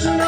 Krishna